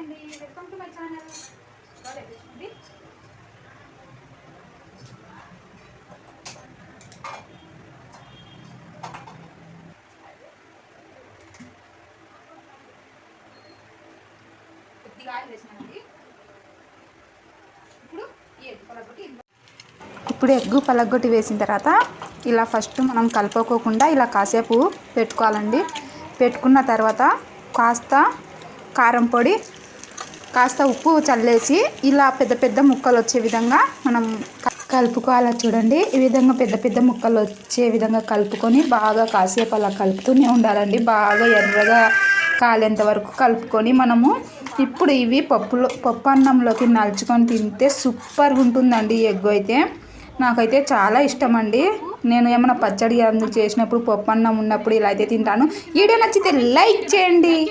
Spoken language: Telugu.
అండి. వెల్కమ్ టు మై ఛానల్ చూడండి కొద్దిగా ఆయిల్ వేసినానండి. ఇప్పుడు ఈ ఎగ్ పలగొట్టి ఇప్పుడు ఎగ్గు పలగొట్టి వేసిన తర్వాత ఇలా ఫస్ట్ మనం కలుపుకోకుండా ఇలా కాసేపు పెట్టుకోవాలండి. పెట్టుకున్న తర్వాత కాస్త కారం పొడి కాస్త ఉప్పు చల్లేసి ఇలా పెద్ద పెద్ద ముక్కలు వచ్చే విధంగా మనం క- కలుపుకోవాలా. చూడండి ఈ విధంగా పెద్ద పెద్ద ముక్కలు వచ్చే విధంగా కలుపుకొని బాగా కాసేపు అలా కలుపుతూనే ఉండాలండి. బాగా ఎర్రగా కాలేంత వరకు కలుపుకొని మనము ఇప్పుడు ఇవి పప్పులో పప్పు అన్నంలోకి నలుచుకొని తింటే సూపర్గా ఉంటుందండి ఈ ఎగ్ అయితే. నాకైతే చాలా ఇష్టం అండి నేను ఏమైనా పచ్చడి అందుకు చేసినప్పుడు పప్పు అన్నం ఉన్నప్పుడు ఇలా అయితే తింటాను. వీడియో నచ్చితే లైక్ చేయండి.